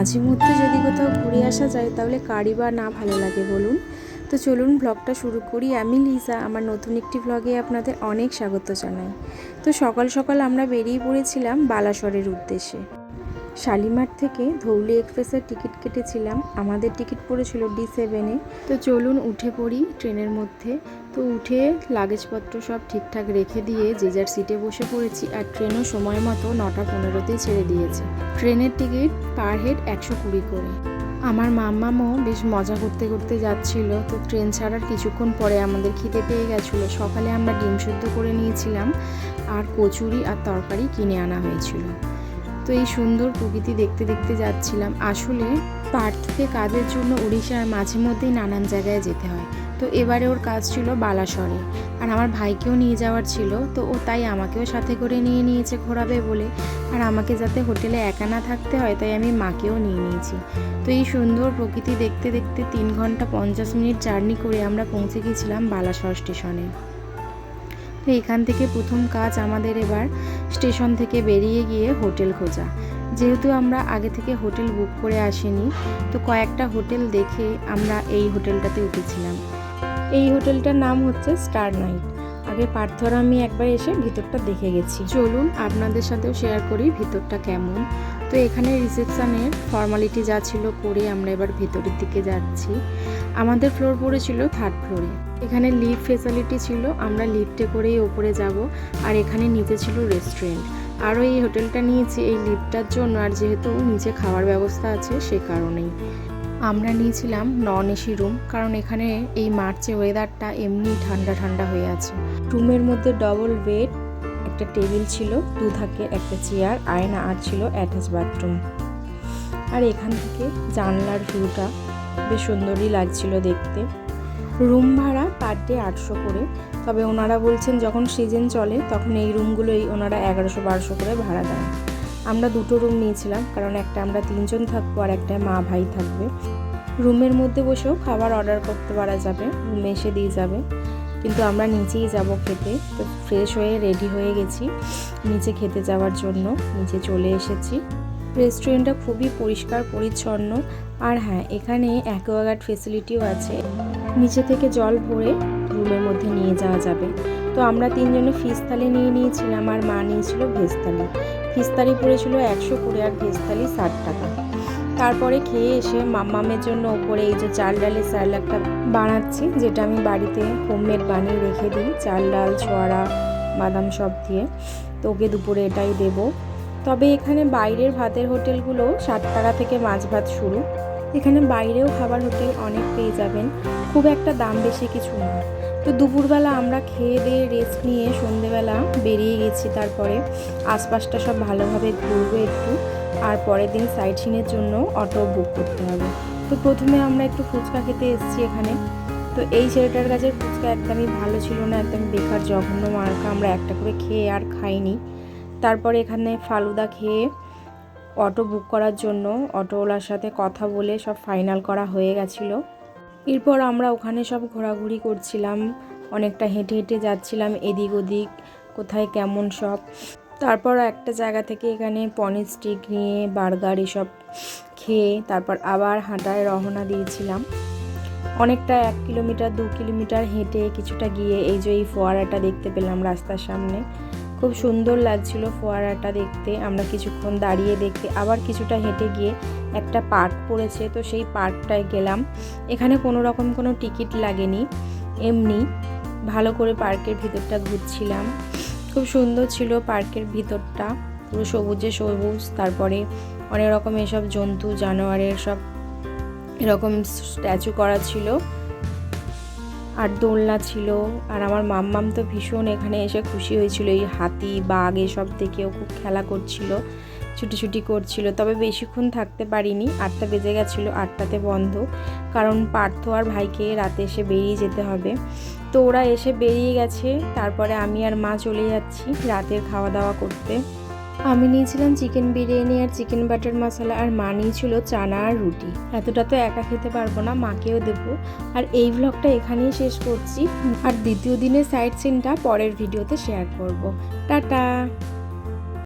মাঝে মধ্যে যদি কোথাও ঘুরে আসা যায়, তাহলে কারি বা না ভালো লাগে বলুন। তো চলুন ব্লগটা শুরু করি। আমি লিজা, আমার নতুন একটি ব্লগে আপনাদের অনেক স্বাগত জানাই। তো সকাল সকাল আমরা বেরিয়ে পড়েছিলাম বালাসরের উদ্দেশ্যে। শালিমার থেকে ধৌলি এক্সপ্রেসের টিকিট কেটেছিলাম। আমাদের টিকিট পড়েছিল ডি সেভেনে তো চলুন উঠে পড়ি ট্রেনের মধ্যে। তো উঠে লাগেজপত্র সব ঠিকঠাক রেখে দিয়ে যে যার সিটে বসে পড়েছি আর ট্রেনও সময় মতো নটা পনেরোতেই ছেড়ে দিয়েছে। ট্রেনের টিকিট পার হেড একশো কুড়ি করে। আমার মাম্মামও বেশ মজা করতে করতে যাচ্ছিল। তো ট্রেন ছাড়ার কিছুক্ষণ পরে আমাদের খিদে পেয়ে গেছিল। সকালে আমরা ডিম সেদ্ধ করে নিয়েছিলাম। আর কচুরি আর তরকারি কিনে আনা হয়েছিল। তো এই সুন্দর প্রকৃতি দেখতে দেখতে যাচ্ছিলাম। আসলে পার্থকে কাজের জন্য উড়িষ্যার মাঝে মধ্যেই নানান জায়গায় যেতে হয়। তো এবারে ওর কাজ ছিল বালাসরে। আর আমার ভাইকেও নিয়ে যাওয়ার ছিল, তো ও তাই আমাকেও সাথে করে নিয়ে নিয়েছে ঘোরাবে বলে। আর আমাকে যাতে হোটেলে একা না থাকতে হয়, তাই আমি মাকেও নিয়ে নিয়েছি। তো এই সুন্দর প্রকৃতি দেখতে দেখতে তিন ঘণ্টা পঞ্চাশ মিনিট জার্নি করে আমরা পৌঁছে গেছিলাম বালাসর স্টেশনে। তো এখান থেকে প্রথম কাজ আমাদের এবার স্টেশন থেকে বেরিয়ে গিয়ে হোটেল খোঁজা। যেহেতু আমরা আগে থেকে হোটেল বুক করে আসিনি, তো কয়েকটা হোটেল দেখে আমরা এই হোটেলটাতে উঠেছিলাম। এই হোটেলটার নাম হচ্ছে স্টার নাইট। আগে পার্থর আমি একবার এসে ভিতরটা দেখে গেছি। চলুন আপনাদের সাথেও শেয়ার করি ভিতরটা কেমন। তো এখানে রিসেপশনের ফর্মালিটি যা ছিল করে আমরা এবার ভেতরের দিকে যাচ্ছি। আমাদের ফ্লোর পড়েছিল থার্ড ফ্লোরে এখানে লিফট ফেসিলিটি ছিল, আমরা লিফটে করেই ওপরে যাব, আর এখানে নিচে ছিল রেস্টুরেন্ট আরও এই হোটেলটা নিয়েছি এই লিফটটার জন্য, আর যেহেতু নিচে খাওয়ার ব্যবস্থা আছে সে কারণেই। আমরা নিয়েছিলাম নন এসি রুম কারণ এখানে এই মার্চে ওয়েদারটা এমনি ঠান্ডা ঠান্ডা হয়ে আছে। রুমের মধ্যে ডবল বেড একটা টেবিল ছিল, দু থাকে একটা চেয়ার আয়না আর ছিল অ্যাটাচ বাথরুম আর এখান থেকে জানলার ভিউটা বেশ সুন্দরই লাগছিল দেখতে। রুম ভাড়া পার ডে আটশো করে। তবে ওনারা বলছেন যখন সিজন চলে, তখন এই রুমগুলোই ওনারা এগারোশো বারোশো করে ভাড়া দেন। আমরা দুটো রুম নিয়েছিলাম, কারণ একটা আমরা তিনজন থাকব আর একটা মা ভাই থাকবে। রুমের মধ্যে বসেও খাবার অর্ডার করতে পারা যাবে, রুমে এসে দিয়ে যাবে। কিন্তু আমরা নিচেই যাব খেতে। তো ফ্রেশ হয়ে রেডি হয়ে গেছি, নিচে খেতে যাওয়ার জন্য। নিচে চলে এসেছি। রেস্টুরেন্টটা খুবই পরিষ্কার, পরিচ্ছন্ন। আর হ্যাঁ এখানে অ্যাকোয়াগার্ড ফেসিলিটিও আছে। নিচে থেকে জল ভরে রুমের মধ্যে নিয়ে যাওয়া যাবে। তো আমরা তিনজনে ফিস থালি নিয়ে নিয়েছিলাম আর মা নিয়েছিল ভেজ থালি। ফিস থালি পড়েছিল একশো কুড়ি আর ভেজ থালি ষাট টাকা। তারপরে খেয়ে এসে মাম্মামের জন্য ওপরে এই যে চাল ডালের স্যালাডটা বানাচ্ছি, যেটা আমি বাড়িতে হোমমেড বানিয়ে রেখে দিই। চাল ডাল, ছোয়ারা, বাদাম সব দিয়ে। তো ওকে দুপুরে এটাই দেবো। তবে এখানে বাইরের ভাতের হোটেলগুলো ষাট টাকা থেকে মাছ ভাত শুরু। এখানে বাইরেও খাবার হোটেল অনেক পেয়ে যাবেন, খুব একটা দাম বেশি কিছু না। তো দুপুরবেলা আমরা খেয়ে দিয়ে রেস্ট নিয়ে সন্ধেবেলা বেরিয়ে গেছি তারপরে। আশপাশটা সব ভালোভাবে ঘুরবো একটু, আর পরের দিন সাইট সিনের জন্য অটো বুক করতে হবে। তো প্রথমে আমরা একটু ফুচকা খেতে এসেছি এখানে। তো এই ছেলেটার কাছে ফুচকা একদমই ভালো ছিল না, একদম বেকার, জঘন্য মার্কা, আমরা একটা করে খেয়ে আর খাইনি। তারপরে এখানে ফালুদা খেয়ে অটো বুক করার জন্য অটোওয়ালার সাথে কথা বলে সব ফাইনাল করা হয়ে গেছিল। এরপর আমরা ওখানে সব ঘোরাঘুরি করছিলাম, অনেকটা হেঁটে হেঁটে যাচ্ছিলাম এদিক ওদিক, কোথায় কেমন সব। তারপর একটা জায়গা থেকে এখানে পনির স্টিক নিয়ে, বার্গার এসব খেয়ে তারপর আবার হাঁটায় রওনা দিয়েছিলাম। অনেকটা এক কিলোমিটার, দু কিলোমিটার হেঁটে কিছুটা গিয়ে এই যে এই ফোয়ারাটা দেখতে পেলাম রাস্তার সামনে। খুব সুন্দর লাগছিল ফোয়ারাটা দেখতে। আমরা কিছুক্ষণ দাঁড়িয়ে দেখতে আবার কিছুটা হেঁটে গিয়ে একটা পার্ক পড়েছে, তো সেই পার্কটায় গেলাম। এখানে কোনো রকম কোনো টিকিট লাগেনি, এমনি ভালো করে পার্কের ভিতরটা ঘুরছিলাম। খুব সুন্দর ছিল পার্কের ভিতরটা, পুরো সবুজে সবুজ, তারপরে অনেক রকম এসব জন্তু, জানোয়ারের সব এরকম স্ট্যাচু করা ছিল। আর দোলনা ছিল, আর আমার মাম্মাম তো ভীষণ এখানে এসে খুশি হয়েছিল। এই হাতি, বাঘ এসব দেখেও খুব খেলা করছিল ছুটি করছিল। তবে বেশিক্ষণ থাকতে পারিনি, আটটা বেজে গেছিল, আটটাতে বন্ধ। কারণ পার্থ আর ভাইকে রাতে এসে বেরিয়ে যেতে হবে। তো ওরা এসে বেরিয়ে গেছে, তারপরে আমি আর মা চলে যাচ্ছি রাতের খাওয়া দাওয়া করতে। আমি নিয়েছিলাম চিকেন বিরিয়ানি আর চিকেন বাটার মশলা, আর মা নিয়েছিল চানা আর রুটি। এতটা তো একা খেতে পারব না, মাকেও দেবো। আর এই ভ্লগটা এখানেই শেষ করছি। আর দ্বিতীয় দিনের সাইড সিনটা পরের ভিডিওতে শেয়ার করব। টাটা!